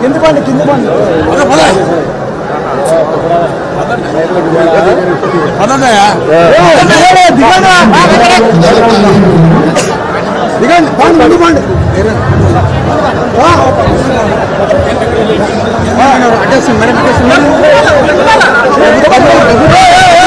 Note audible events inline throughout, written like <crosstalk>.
కింది పండి కింది పండి దిగండి. అడ్డేస్తుంది మేడం అడ్డేస్తుంది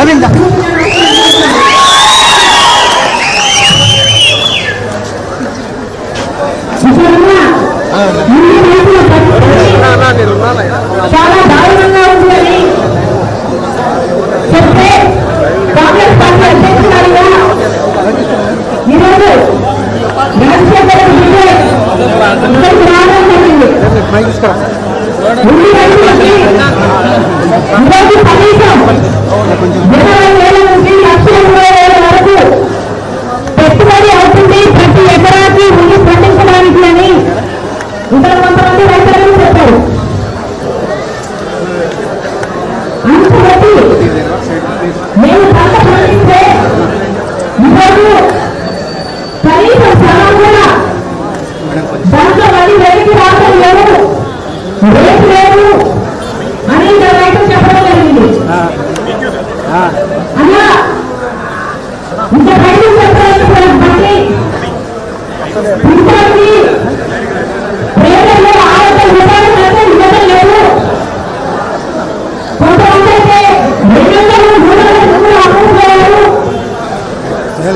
రవీంద్ర. చాలా దారుణంగా ఉందని చెప్తే కాంగ్రెస్ పార్టీ అధ్యక్షురాలుగా ఈరోజు రాష్ట్రపతి ముందు పెట్టుబడి అవుతుంది ప్రతి ఎకరాకి పండించడానికి అని ఇక్కడ కొంతమంది రైతులు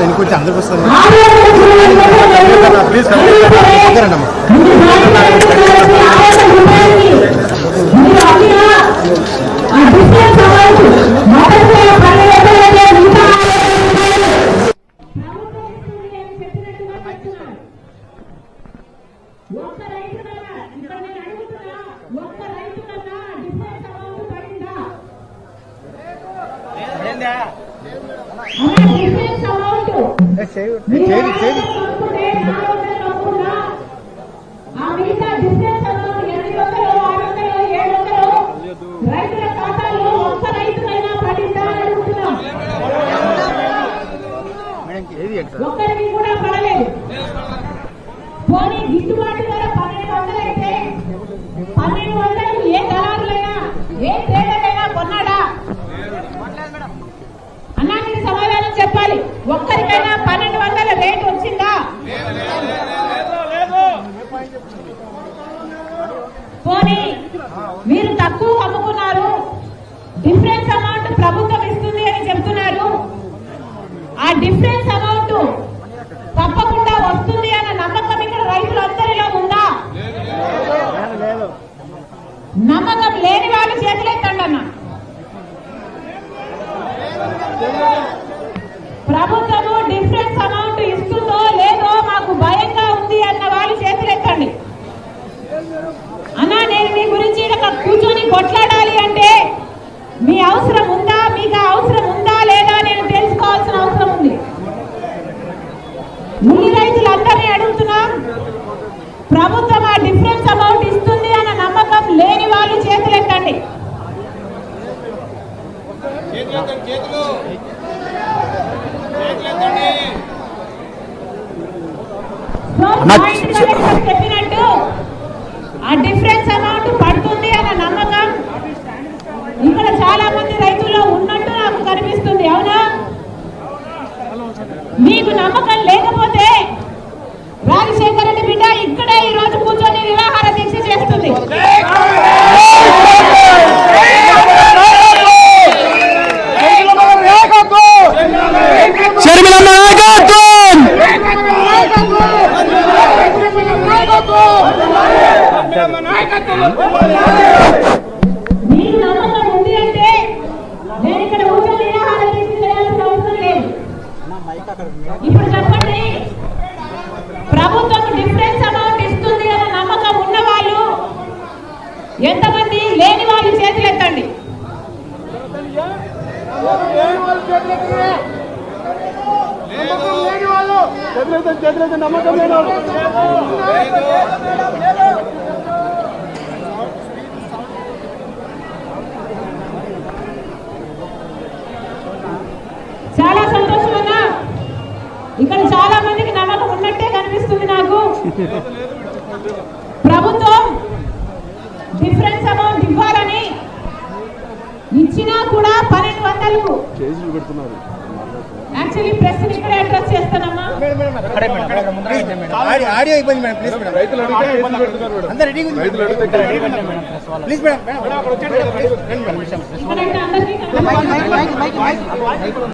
ఎన్నుకుంటే అందరికి వస్తుంది ప్లీజ్ కంప్లీట్ ఒక్కరికి కూడా పడలేదు ఒక్కరికైనా పన్నెండు వందల రేటు వచ్చిందా? పోనీ మీరు తక్కువ అమ్ముకున్నారు. డిఫరెన్స్ అమౌంట్ ప్రభుత్వం ఇస్తుంది అని చెప్తున్నారు. ఆ డిఫరెన్స్ ఆ డిఫరెన్స్ అమౌంట్ పడుతుంది అన్న నమ్మకం ఇక్కడ చాలా మంది రైతుల్లో ఉన్నట్టు నాకు కనిపిస్తుంది అవునా? మీకు నమ్మకం లేదు లేని వాళ్ళు చేతులు ఎత్తండి. చాలా సంతోషం అన్నా. ఇక్కడ చాలా మందికి నమ్మకం ఉన్నట్టే కనిపిస్తుంది నాకు <laughs> ప్రభుత్వం డిఫరెన్స్ అమౌంట్ ఇవ్వాలని ఇచ్చినా కూడా పన్నెండు వందలు యాక్చువల్లీ ప్రెస్ ఇక్కడ అడ్రస్ చేస్తానమ్మా. అక్కడే మేడం ముందర పెట్టండి మేడం. ఆడియో ఆడియో ఇబ్బంది మేడం ప్లీజ్ మేడం. రైతులు అడిగితే కేసులు పెడుతున్నారు రైతులు ప్లీజ్ మేడం